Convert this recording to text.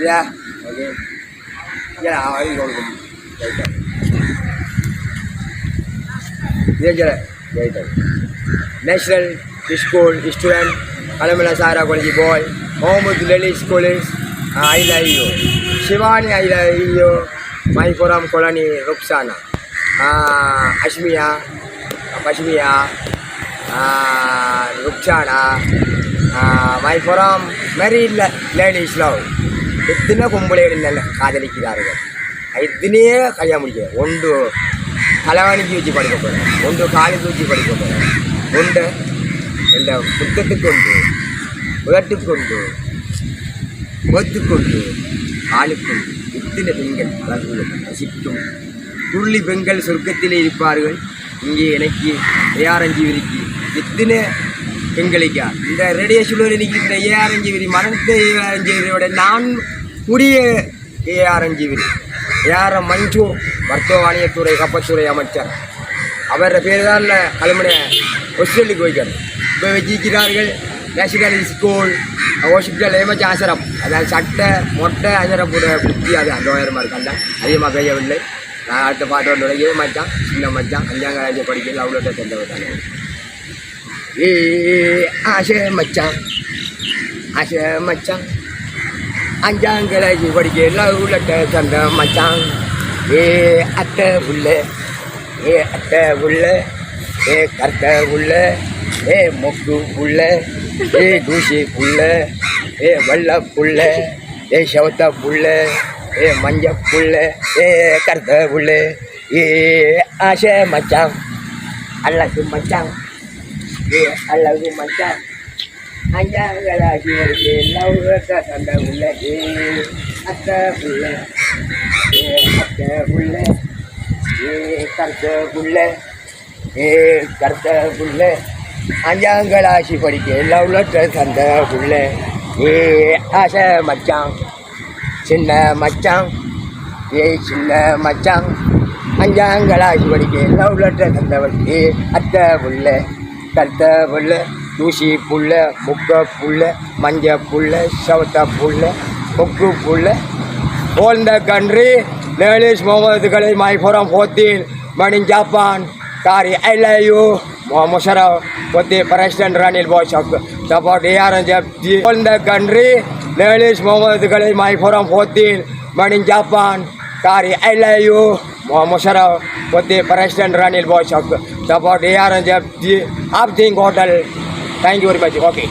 சரியா ஓகே ஏன் அவன் கொடுக்கும் ரைட்டா Ranger Ranger. National School Student Alamala Sara College Boy Mohammed Lily Scholars I love you Shivani I love you My Forum Colony Roxana uh, Ashmiya Pashmiya uh, Roxana uh, My எத்தனை பொம்பளைகள் நல்ல காதலிக்கிறார்கள்? எத்தனையே கல்யாணம் முடிக்க ஒன்று தலைவாணிக்கு வச்சு படிக்க போகிறேன் ஒன்று காலுக்கு வச்சு படிக்க போகிறேன் ஒன்று இந்த புத்தத்துக்கொண்டு உதட்டுக்கொண்டு முகத்துக்கொண்டு ஆளுக்கொண்டு இத்தனை பெண்கள் அவர்களுக்கு ரசிக்கும் துள்ளி பெண்கள் சொர்க்கத்திலே இருப்பார்கள். இங்கே எனக்கு ஏஆரஞ்சீவிரிக்கு எத்தனை பெண்களுக்கா இந்த ரேடியேஷனில் நிற்கின்ற ஏஆரஞ்சீவிரி மரணத்தை ஏஆரஞ்சீவிரியோட நான் கூடிய ஏஆரஞ்சீவிரி ஏஆர் மஞ்சு மருத்துவ வாணியத்துறை கப்பத்துறை அமைச்சர். அவர பேர் தான் கல்முனை ஹாஸ்பிட்டலுக்கு வைக்கிறது இப்போ வச்சிருக்கிறார்கள் நேஷனல் ஸ்கூல் ஹாஸ்பிட்டல் ஏமாச்சும் ஆசிரம். அதாவது சட்டை மொட்டை ஆசிரப்போட புத்தி அது அந்த உயரமாக இருக்காங்க அதிகமாக பெய்யவில்லை. நான் அடுத்த பாட்டோட நுழையவே மச்சான் சின்ன மச்சான் அஞ்சாங்க ராஜ்ய படிக்கல அவ்வளோ தந்தவர் ஏ ஆசை மச்சான் ஆசை மச்சான். அஞ்சாம் கிளாசி படிக்கல உள்ளட்ட தந்த மச்சான். ஏ அத்தை உள்ள ஏ அத்தை உள்ள ஏ கத்தை உள்ள ஏ மொக்கு புள்ள ஏ தூசி புள்ள ஏ வெள்ள புள்ள ஏ செவத்த புள்ள ஏ மஞ்ச புள்ள ஏ கருத்த புள்ள ஏ ஆசை மச்சான். அழகு மச்சான். அல்லது மச்சான். அஞ்சாங்களாகி வருது லவ்ரத்த தந்த உள்ள ஏ அத்தை புள்ள ஏ அத்தை புள்ள ஏ கருத்த புள்ள ஏ கருத்த புள்ள அஞ்சாங்களாசி படிக்க எல்லாம் லவ்ரத்த தந்த புள்ள ஏ ஆசை மச்சான். சின்ன மச்சான். ஏ சின்ன மச்சான். அஞ்சாங்களாசி படிக்க எல்லாம் லவ்ரத்த தந்தவன் ஏ அத்தை புள்ள கருத்த புள்ள தூசி புல்ல முக்க புல்ல மஞ்ச புல்ல சவத்த புல்ல கொக்கு புல்ல all the country ladies Mohammed Kalai my forum fourteen மணிங் ஜப்பான் காரி ஐ லவ் யூ முஷரப் போத்தி பிரசிடென்ட் ரணில் போஷப் சப்போர்ட் ஏஆர் ஜப்தி. all the country ladies Mohammed Kalai my forum fourteen மணிங் ஜப்பான் காரி ஐ லவ் யூ முஷரப் போத்தி பிரசிடென்ட் ரணில் போஷப் சப்போர்ட் ஏஆர் ஜப்தி ஆப் thing hotel Thank you very much. Okay.